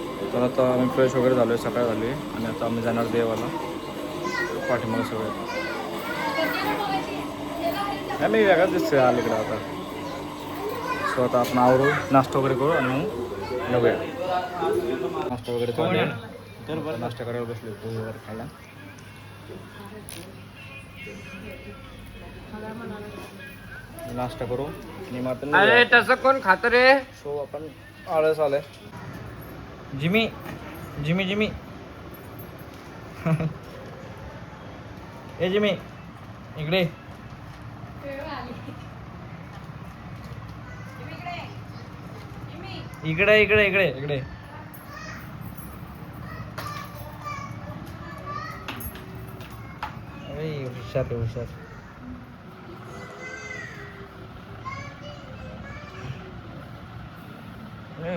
तर आता आम्ही फ्रेश वगैरे झालो आहे सकाळ झाली आणि आता आम्ही जाणार देवाला. पाठीमागे सगळे. नाही मी वेगळाच दिसतोय अलीकडे आता. सो आता आपण आवरू नाश्ता वगैरे करू आणि मग निघूया. नाश्ता वगैरे नाश्ता करायला बसले वगैरे खायला. नाश्ता करू. आणि मग. तसं कोण खात रे? सो आपण आळस आलाय. जिमी जिमी जिमी ए जिमी इकडे इकडे इकडे इकडे इकडे अरे हुशार हुशार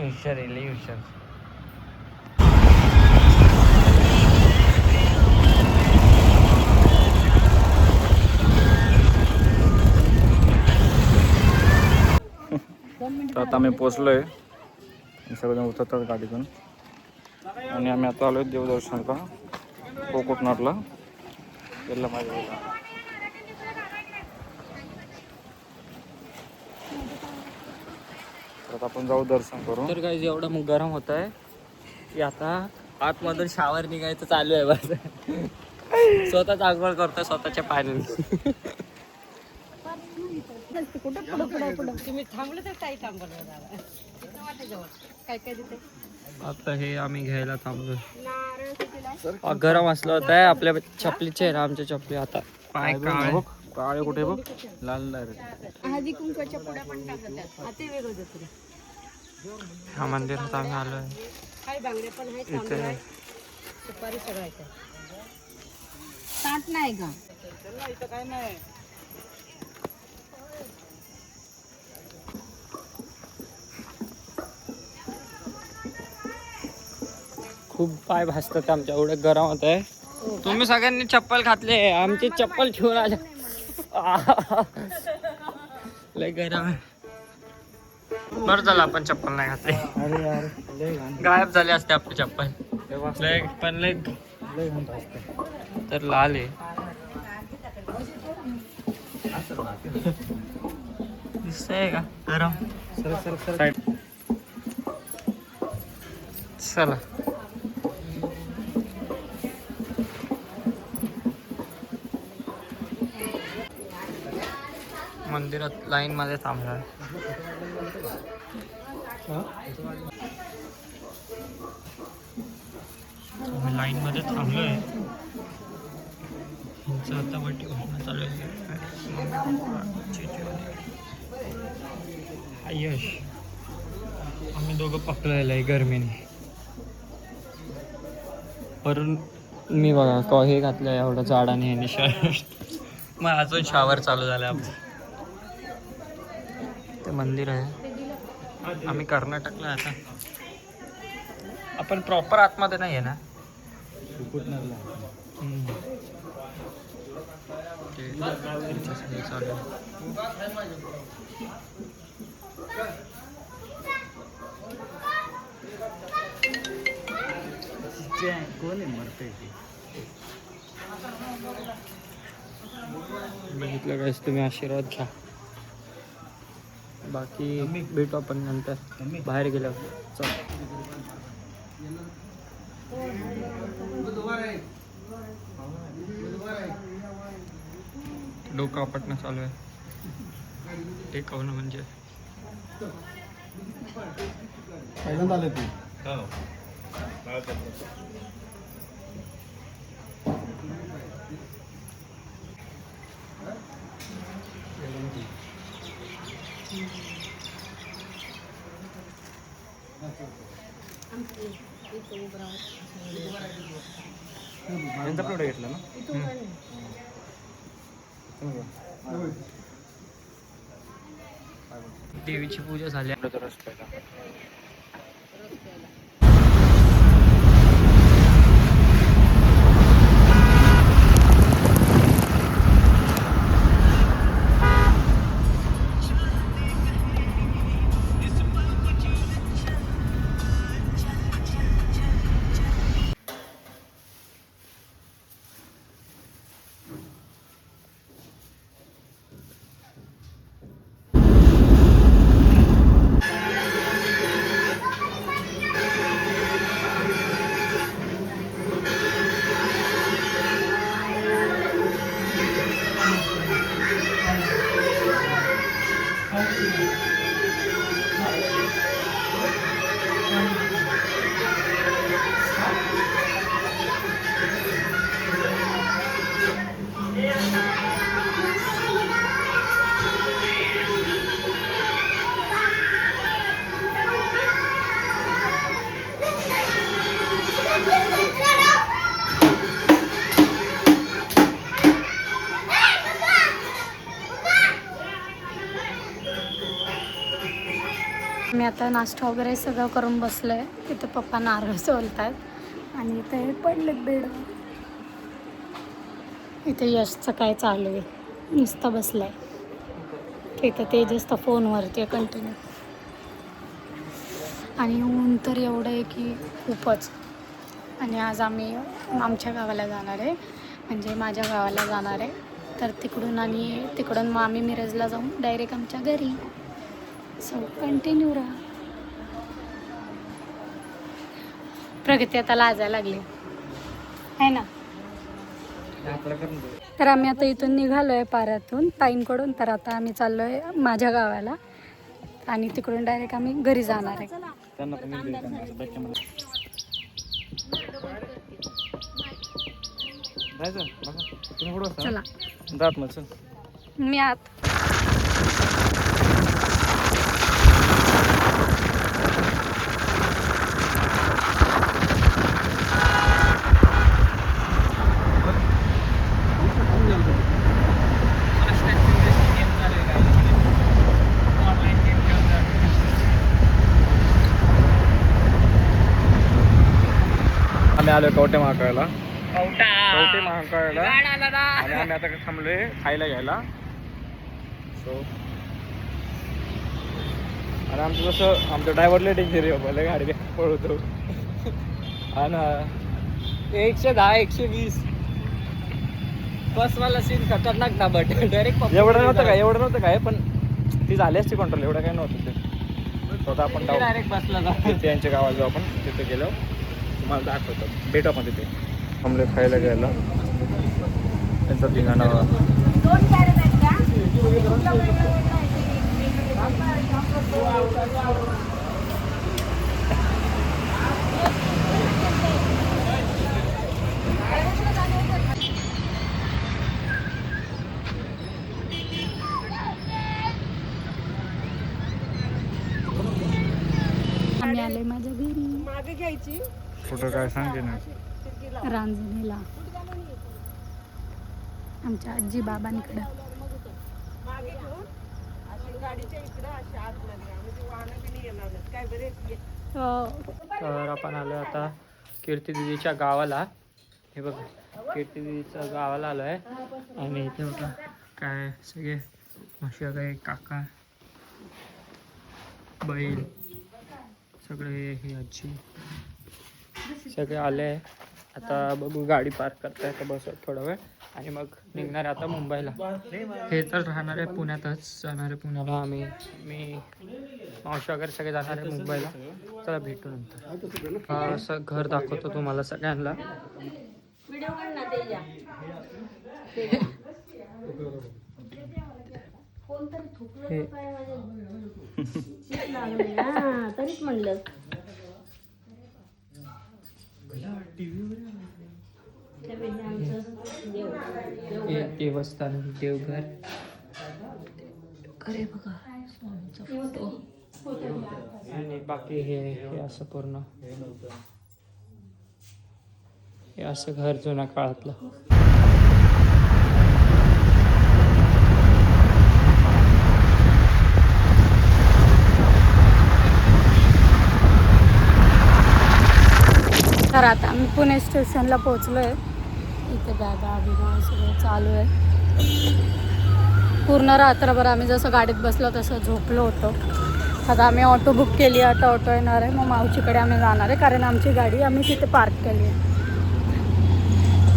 हुशार आहे हुशार तर आता आम्ही पोचलो आहे सगळेजण उतरतात गाडीतून. आणि आम्ही आता आलो आहे देवदर्शनला कोकटनाथला. त्याला माझ्या बघा. तर आपण जाऊ दर्शन करू तर काही एवढं मग गरम होत आहे की आता आतमधून शावर निघायचं चालू आहे बस स्वतःच आगवड करतोय स्वतःच्या पाण्याने कुठं पुढं पुढं पुढं तुम्ही थांबले तर काही थांबलं दादा काय काय देते आता हे आम्ही घ्यायला थांबलो. गरम असलं होत आहे आपल्या चपलीचे आहे ना आमच्या चपली आता. पाय काळे बघ काळे कुठे बघ? लाल डायरेक्ट हळदी कुंकवाच्या पुड्या पण टाकतात हा ते वेगळं देतो ह्या मंदिरात आम्ही आहेत तांदूळ इथे. आहे, सुपारी सगळं आहे ताट नाही का? खूप पाय भासतात आमच्या एवढं गरम होत आहे. तुम्ही सगळ्यांनी चप्पल घातले आमची चप्पल ठेवून आल्या लय गरम आहे. बरं झालं आपण चप्पल नाही घातले. गायब झाले असते आपली चप्पल. लय पण लय तर लाल आहे. दिसतंय का? गरम. चला. मंदिरात लाईन मध्ये थांबला आम्ही लाईन मध्ये थांबलोय. आता वटी होणं चालू आहे. यश आम्ही दोघं पकडलेलं आहे गरमीने. वरून मी बघा क हे घातलं एवढं झाडाने आणि शर्ट मग अजून शावर चालू झालं. आपलं ते मंदिर आहे आम्ही कर्नाटकला आता आपण प्रॉपर आतमध्ये नाही आहे ना हम्म. ते त्याच्यासाठी चालू आहे. कोण आहे मरते बघितलं काहीच तुम्ही आशीर्वाद घ्या बाकी भेटू आपण नंतर. बाहेर गेल्यावर. चल. डोकं आपटणं चालू आहे. टेकवणं म्हणजे. पहिल्यांदा आले तू. यांचा प्रोडक्ट घेतला ना देवीची पूजा झाली. आपल्या रस आता नाश्ता वगैरे सगळं करून बसलं आहे तिथे पप्पा नारळ सोलत आहेत आणि इथे पडलेत बेड. इथे यशचं काय चालू आहे. नुसतं बसलं आहे तिथं तेजसचा फोनवरती आहे कंटिन्यू आणि ऊन तर एवढं आहे की खूपच. आणि आज आम्ही आमच्या गावाला जाणार आहे. म्हणजे माझ्या गावाला जाणार आहे. तर तिकडून आणि तिकडून मग आम्ही मिरजला जाऊन डायरेक्ट आमच्या घरी. सो कंटिन्यू राहा. प्रगती आता लाजायला लागली. आहे ना? तर आम्ही आता इथून निघालो आहे पाऱ्यातून ताईंकडून. तर आता आम्ही चाललो आहे माझ्या गावाला. आणि तिकडून डायरेक्ट आम्ही घरी जाणार आहे. त्यांना पण येईल त्यांना असं back camera. जायचं बघा तुम्ही कुठं असता चला जात मग चल मी आत आम्ही आलो कवटे महाकाळला कवटे महाकाळला आणि आम्ही आता थांबलोय खायला घ्यायला. सो आणि आमचं जसं आमचं ड्रायव्हर लेट इंजिरी पहिले गाडी पळवतो. ना. एकशे दहा एकशे वीस. बसवाला सीन खतरनाक ना बट डायरेक्ट एवढं नव्हतं काय एवढं नव्हतं काय पण ती झाली असती कंट्रोल एवढं काय नव्हतं ते. स्वतः आपण डायरेक्ट बसला जा तिथे यांच्या गावात जाऊ आपण तिथे गेलो. तुम्हाला दाखवतो आपण तिथे थांबले खायला घ्यायला त्यांचं ठिकाणं आम्ही आलोय माझ्या घरी कुठं काय सांगे ना रांजणीला. आमच्या आजी बाबांकडं. हो. तर आपण आलो आता कीर्ती दिदीच्या गावाला. हे बघा कीर्ती दिदीच्या गावाला आलो आहे आणि इथे बघा काय सगळे म्हशी काय काका बैल सगळे ही आजी. सगळे आले आता बघू गाडी पार्क करताय तर बसू थोडा वेळ. आणि मग निघणार आहे आता मुंबईला. हे तर राहणार आहे पुण्यातच. जाणार आहे पुण्याला आम्ही. मी मावशी वगैरे सगळे जाणार आहे मुंबईला. चला भेटू नंतर. हा असं घर दाखवतो तुम्हाला सगळ्यांना. हे तरीच म्हणलं. देवस्थान देवघर. अरे बघा आणि बाकी हे हे असं पूर्ण. हे असं घर जुन्या काळातलं. तर आता पुणे स्टेशनला पोचलो आहे इथे बॅगा बिगा सगळं चालू आहे. पूर्ण रात्रभर आम्ही जसं गाडीत बसलो तसं झोपलो होतो. आता आम्ही ऑटो बुक केली आहे आता ऑटो येणार आहे. मग मावशीकडे आम्ही जाणार आहे कारण आमची गाडी आम्ही तिथे पार्क केली आहे.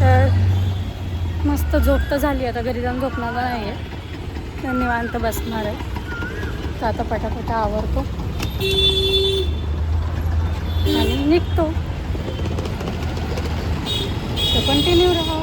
तर मस्त झोप तर झाली आता घरी जाऊन झोपणार नाही आहे तर निवांत बसणार आहे. तर आता पटापटा आवरतो. आणि निघतो. कंटिन्यू राहा.